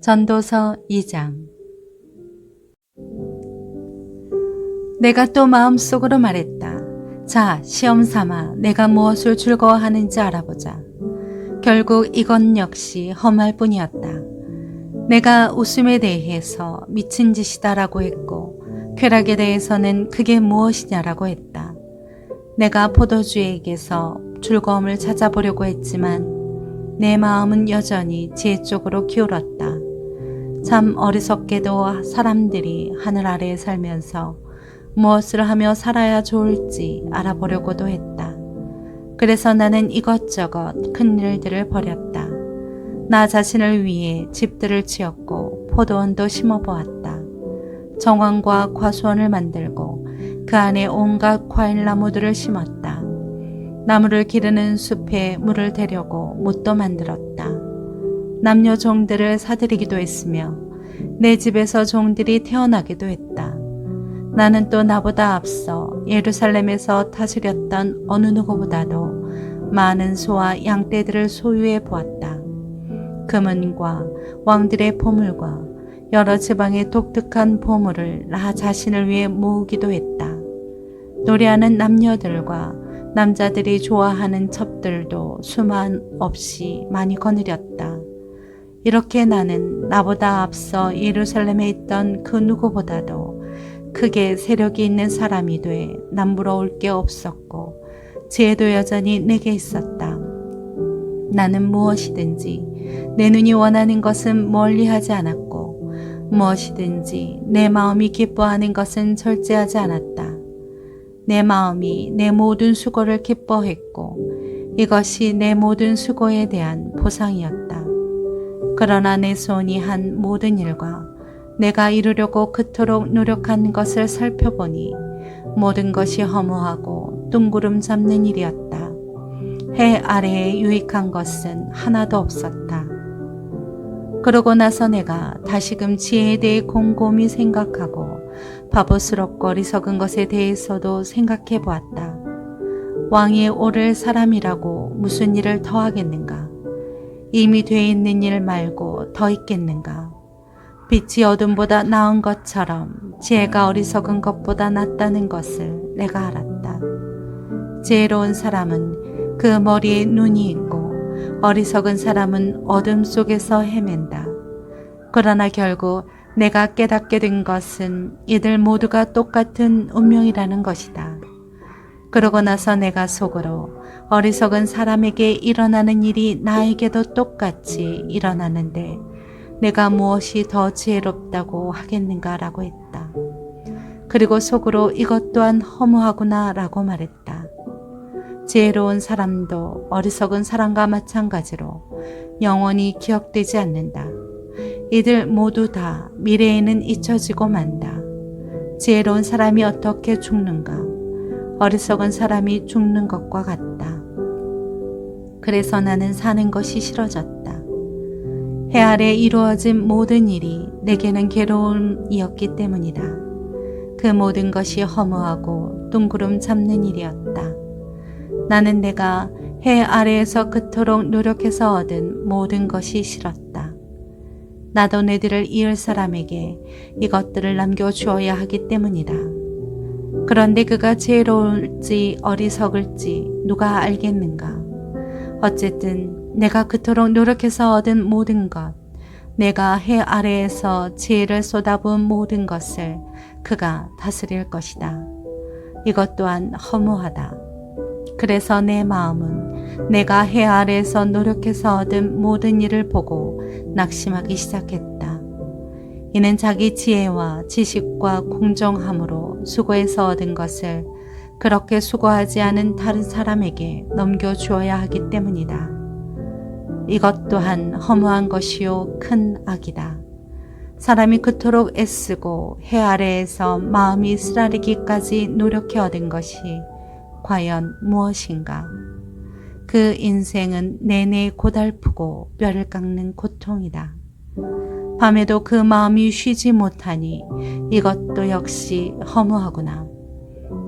전도서 2장 내가 또 마음속으로 말했다. 자, 시험 삼아 내가 무엇을 즐거워하는지 알아보자. 결국 이건 역시 험할 뿐이었다. 내가 웃음에 대해서 미친 짓이다라고 했고, 쾌락에 대해서는 그게 무엇이냐라고 했다. 내가 포도주에게서 즐거움을 찾아보려고 했지만, 내 마음은 여전히 지혜 쪽으로 기울었다. 참 어리석게도 사람들이 하늘 아래에 살면서 무엇을 하며 살아야 좋을지 알아보려고도 했다. 그래서 나는 이것저것 큰 일들을 벌였다. 나 자신을 위해 집들을 지었고 포도원도 심어보았다. 정원과 과수원을 만들고 그 안에 온갖 과일 나무들을 심었다. 나무를 기르는 숲에 물을 대려고 못도 만들었다. 남녀 종들을 사들이기도 했으며 내 집에서 종들이 태어나기도 했다. 나는 또 나보다 앞서 예루살렘에서 다스렸던 어느 누구보다도 많은 소와 양떼들을 소유해 보았다. 금은과 왕들의 보물과 여러 지방의 독특한 보물을 나 자신을 위해 모으기도 했다. 노래하는 남녀들과 남자들이 좋아하는 첩들도 수만 없이 많이 거느렸다. 이렇게 나는 나보다 앞서 예루살렘에 있던 그 누구보다도 크게 세력이 있는 사람이 돼 남부러울 게 없었고 지혜도 여전히 내게 있었다. 나는 무엇이든지 내 눈이 원하는 것은 멀리 하지 않았고 무엇이든지 내 마음이 기뻐하는 것은 절제하지 않았다. 내 마음이 내 모든 수고를 기뻐했고 이것이 내 모든 수고에 대한 보상이었다. 그러나 내 손이 한 모든 일과 내가 이루려고 그토록 노력한 것을 살펴보니 모든 것이 허무하고 둥구름 잡는 일이었다. 해 아래에 유익한 것은 하나도 없었다. 그러고 나서 내가 다시금 지혜에 대해 곰곰이 생각하고 바보스럽고 어리석은 것에 대해서도 생각해 보았다. 왕위에 오를 사람이라고 무슨 일을 더 하겠는가? 이미 돼 있는 일 말고 더 있겠는가? 빛이 어둠보다 나은 것처럼 지혜가 어리석은 것보다 낫다는 것을 내가 알았다. 지혜로운 사람은 그 머리에 눈이 있고 어리석은 사람은 어둠 속에서 헤맨다. 그러나 결국 내가 깨닫게 된 것은 이들 모두가 똑같은 운명이라는 것이다. 그러고 나서 내가 속으로 어리석은 사람에게 일어나는 일이 나에게도 똑같이 일어나는데 내가 무엇이 더 지혜롭다고 하겠는가 라고 했다. 그리고 속으로 이것 또한 허무하구나 라고 말했다. 지혜로운 사람도 어리석은 사람과 마찬가지로 영원히 기억되지 않는다. 이들 모두 다 미래에는 잊혀지고 만다. 지혜로운 사람이 어떻게 죽는가? 어리석은 사람이 죽는 것과 같다. 그래서 나는 사는 것이 싫어졌다. 해 아래 이루어진 모든 일이 내게는 괴로움이었기 때문이다. 그 모든 것이 허무하고 둥구름 잡는 일이었다. 나는 내가 해 아래에서 그토록 노력해서 얻은 모든 것이 싫었다. 나도 내들을 이을 사람에게 이것들을 남겨주어야 하기 때문이다. 그런데 그가 지혜로울지 어리석을지 누가 알겠는가? 어쨌든 내가 그토록 노력해서 얻은 모든 것, 내가 해 아래에서 지혜를 쏟아부은 모든 것을 그가 다스릴 것이다. 이것 또한 허무하다. 그래서 내 마음은 내가 해 아래에서 노력해서 얻은 모든 일을 보고 낙심하기 시작했다. 이는 자기 지혜와 지식과 공정함으로 수고해서 얻은 것을 그렇게 수고하지 않은 다른 사람에게 넘겨주어야 하기 때문이다. 이것 또한 허무한 것이요 큰 악이다. 사람이 그토록 애쓰고 해 아래에서 마음이 쓰라리기까지 노력해 얻은 것이 과연 무엇인가? 그 인생은 내내 고달프고 뼈를 깎는 고통이다. 밤에도 그 마음이 쉬지 못하니 이것도 역시 허무하구나.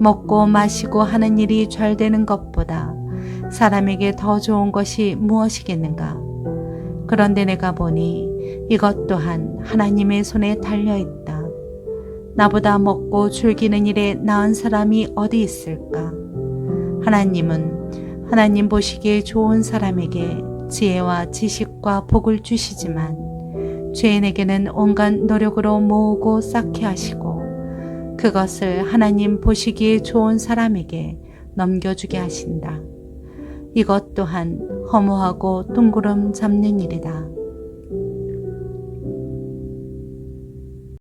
먹고 마시고 하는 일이 잘 되는 것보다 사람에게 더 좋은 것이 무엇이겠는가? 그런데 내가 보니 이것 또한 하나님의 손에 달려 있다. 나보다 먹고 즐기는 일에 나은 사람이 어디 있을까? 하나님은 하나님 보시기에 좋은 사람에게 지혜와 지식과 복을 주시지만 죄인에게는 온갖 노력으로 모으고 쌓게 하시고 그것을 하나님 보시기에 좋은 사람에게 넘겨주게 하신다. 이것 또한 허무하고 둥구름 잡는 일이다.